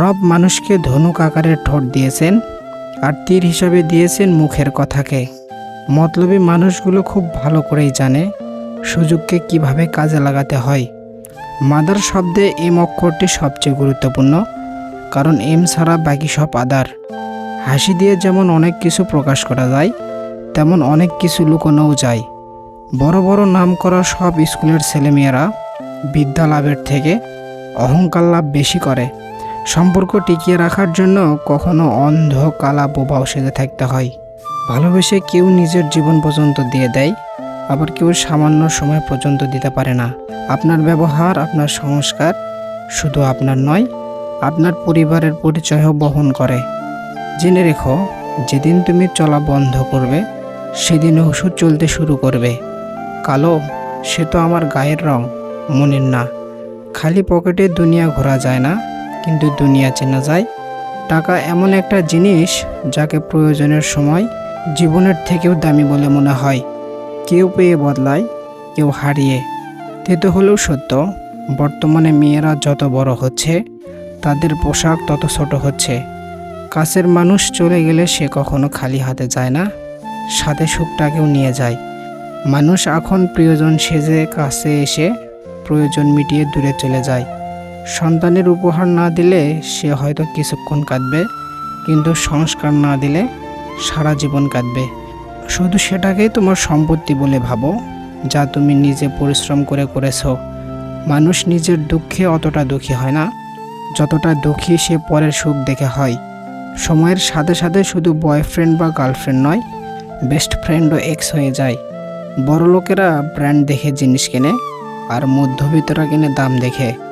রব মানুষকে ধনুক আকারের ঠোঁট দিয়েছেন আর তীর হিসাবে দিয়েছেন মুখের কথাকে। মতলবী মানুষগুলো খুব ভালো করেই জানে সুযোগকে কীভাবে কাজে লাগাতে হয়। মাদার শব্দে এম অক্ষরটি সবচেয়ে গুরুত্বপূর্ণ, কারণ এম ছাড়া বাকি সব আদার। হাসি দিয়ে যেমন অনেক কিছু প্রকাশ করা যায়, তেমন অনেক কিছু লুকোনোও যায়। বড় বড় নাম করা সব স্কুলের ছেলেমেয়েরা বিদ্যা লাভের থেকে অহংকার লাভ বেশি করে। সম্পর্ক টিকিয়ে রাখার জন্য কখনো অন্ধ কালা বোবাও সেজে থাকতে হয়। ভালোবেসে কেউ নিজের জীবন পর্যন্ত দিয়ে দেয়, আবার কেউ সামান্য সময় পর্যন্ত দিতে পারে না। আপনার ব্যবহার, আপনার সংস্কার শুধু আপনার নয়, আপনার পরিবারের পরিচয়ও বহন করে। জেনে রেখো, যেদিন তুমি চলা বন্ধ করবে, সেদিন ওষুধ চলতে শুরু করবে। কালো, সে তো আমার গায়ের রং, মনের না। খালি পকেটে দুনিয়া ঘোরা যায় না। কিন্তু দুনিয়া চেনা যায়। টাকা এমন একটা জিনিস যাকে প্রয়োজনের সময় জীবনের থেকেও দামি বলে মনে হয়। কেউ পেয়ে বদলায়, কেউ হারিয়ে। তেতো হলেও সত্য, বর্তমানে মেয়েরা যত বড় হচ্ছে, তাদের পোশাক তত ছোট হচ্ছে। কাছের মানুষ চলে গেলে সে কখনো খালি হাতে যায় না, সাথে সুখটাকেও নিয়ে যায়। মানুষ এখন প্রিয়জন সেজে কাছে এসে প্রয়োজন মিটিয়ে দূরে চলে যায়। সন্তানের উপহার না দিলে সে হয়তো কিছুক্ষণ কাঁদবে, কিন্তু সংস্কার না দিলে সারা জীবন কাঁদবে। শুধু সেটাকেই তোমার সম্পত্তি বলে ভাবো, যা তুমি নিজে পরিশ্রম করে করেছ। মানুষ নিজের দুঃখে অতটা দুঃখী হয় না। যতটা দুঃখী সে পরের সুখ দেখে হয়। সময়ের সাথে সাথে শুধু বয়ফ্রেন্ড বা গার্লফ্রেন্ড নয়, বেস্ট ফ্রেন্ডও এক্স হয়ে যায়। বড় লোকেরা ব্র্যান্ড দেখে জিনিস কেনে, আর মধ্যবিত্তরা কিনে দাম দেখে।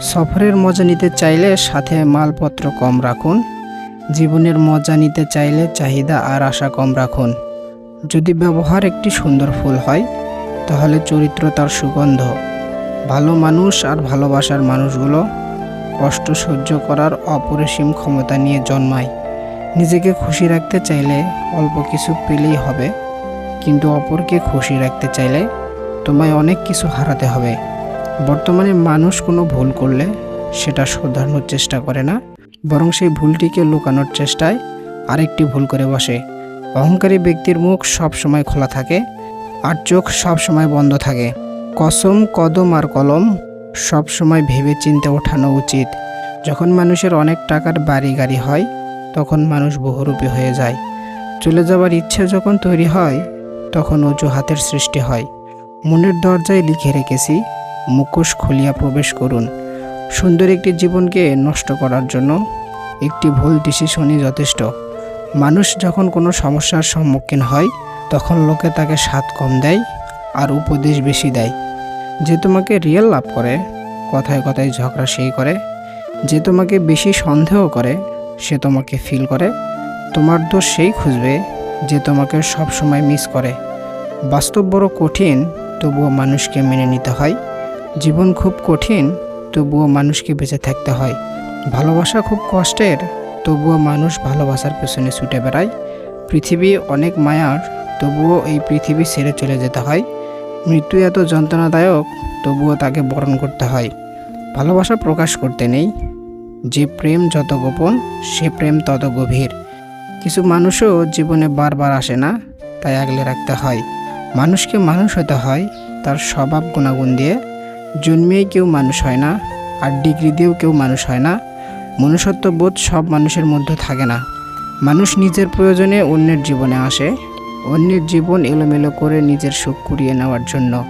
সফরের মজা নিতে চাইলে সাথে মালপত্র কম রাখুন। জীবনের মজা নিতে চাইলে চাহিদা আর আশা কম রাখুন। যদি ব্যবহার একটি সুন্দর ফুল হয়, তাহলে চরিত্র তার সুগন্ধ। ভালো মানুষ আর ভালোবাসার মানুষগুলো কষ্ট সহ্য করার অপরিসীম ক্ষমতা নিয়ে জন্মায়। নিজেকে খুশি রাখতে চাইলে অল্প কিছু পেলেই হবে, কিন্তু অপরকে খুশি রাখতে চাইলে তোমায় অনেক কিছু হারাতে হবে। বর্তমানে মানুষ কোনো ভুল করলে সেটা শোধরানোর চেষ্টা করে না, বরং সেই ভুলটিকে লুকানোর চেষ্টায় আরেকটি ভুল করে বসে। অহংকারী ব্যক্তির মুখ সব সময় খোলা থাকে, আর চোখ সব সময় বন্ধ থাকে। কসম, কদম আর কলম সব সময় ভেবে চিন্তে ওঠানো উচিত। যখন মানুষের অনেক টাকার বাড়ি গাড়ি হয়, তখন মানুষ বহুরূপী হয়ে যায়। চলে যাওয়ার ইচ্ছে যখন তৈরি হয়, তখন অজুহাতের সৃষ্টি হয়। মনের দরজায় লিখে রেখেছি মুখোশ খুলিয়া প্রবেশ করুন। সুন্দর একটি জীবনকে নষ্ট করার জন্য একটি ভুল ডিসিশনই যথেষ্ট। মানুষ যখন কোনো সমস্যার সম্মুখীন হয়, তখন লোকে তাকে স্বাদ কম দেয় আর উপদেশ বেশি দেয়। যে তোমাকে রিয়েল লাভ করে, কথায় কথায় ঝগড়া সেই করে। যে তোমাকে বেশি সন্দেহ করে, সে তোমাকে ফিল করে। তোমার দোষ সেই খুঁজবে যে তোমাকে সব সময় মিস করে। বাস্তব বড় কঠিন, তবুও মানুষকে মেনে নিতে হয়। জীবন খুব কঠিন, তবুও মানুষকে বেঁচে থাকতে হয়। ভালোবাসা খুব কষ্টের, তবুও মানুষ ভালোবাসার পেছনে ছুটে বেড়ায়। পৃথিবী অনেক মায়ার, তবুও এই পৃথিবী ছেড়ে চলে যেতে হয়। মৃত্যু এত যন্ত্রণাদায়ক, তবুও তাকে বরণ করতে হয়। ভালোবাসা প্রকাশ করতে নেই। যে প্রেম যত গোপন, সে প্রেম তত গভীর। কিছু মানুষও জীবনে বারবার আসে না, তাই আগলে রাখতে হয়। মানুষকে মানুষ হতে হয়, তার স্বভাব গুণাগুণ দিয়ে। জন্মেই কেউ মানুষ হয় না, আর ডিগ্রি দিয়েও কেউ মানুষ হয় না। মনুষ্যত্ব বোধ সব মানুষের মধ্যে থাকে না। মানুষ নিজের প্রয়োজনে অন্যের জীবনে আসে। অন্যের জীবন এলোমেলো করে নিজের সুখ কুড়িয়ে নেওয়ার জন্য।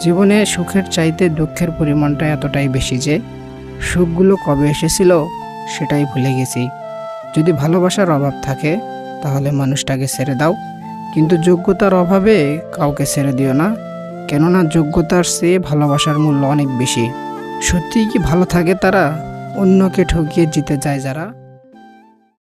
জীবনে সুখের চাইতে দুঃখের পরিমাণটা এতটাই বেশি যে, সুখগুলো কবে এসেছিল সেটাই ভুলে গেছি। যদি ভালোবাসার অভাব থাকে, তাহলে মানুষটাকে ছেড়ে দাও। কিন্তু যোগ্যতার অভাবে কাউকে ছেড়ে দিও না। কেননা যোগ্যতার চেয়ে ভালোবাসার মূল্য অনেক বেশি। সত্যিই কি ভালো থাকে তারা? অন্যকে ঠকিয়ে জিতে যায় যারা?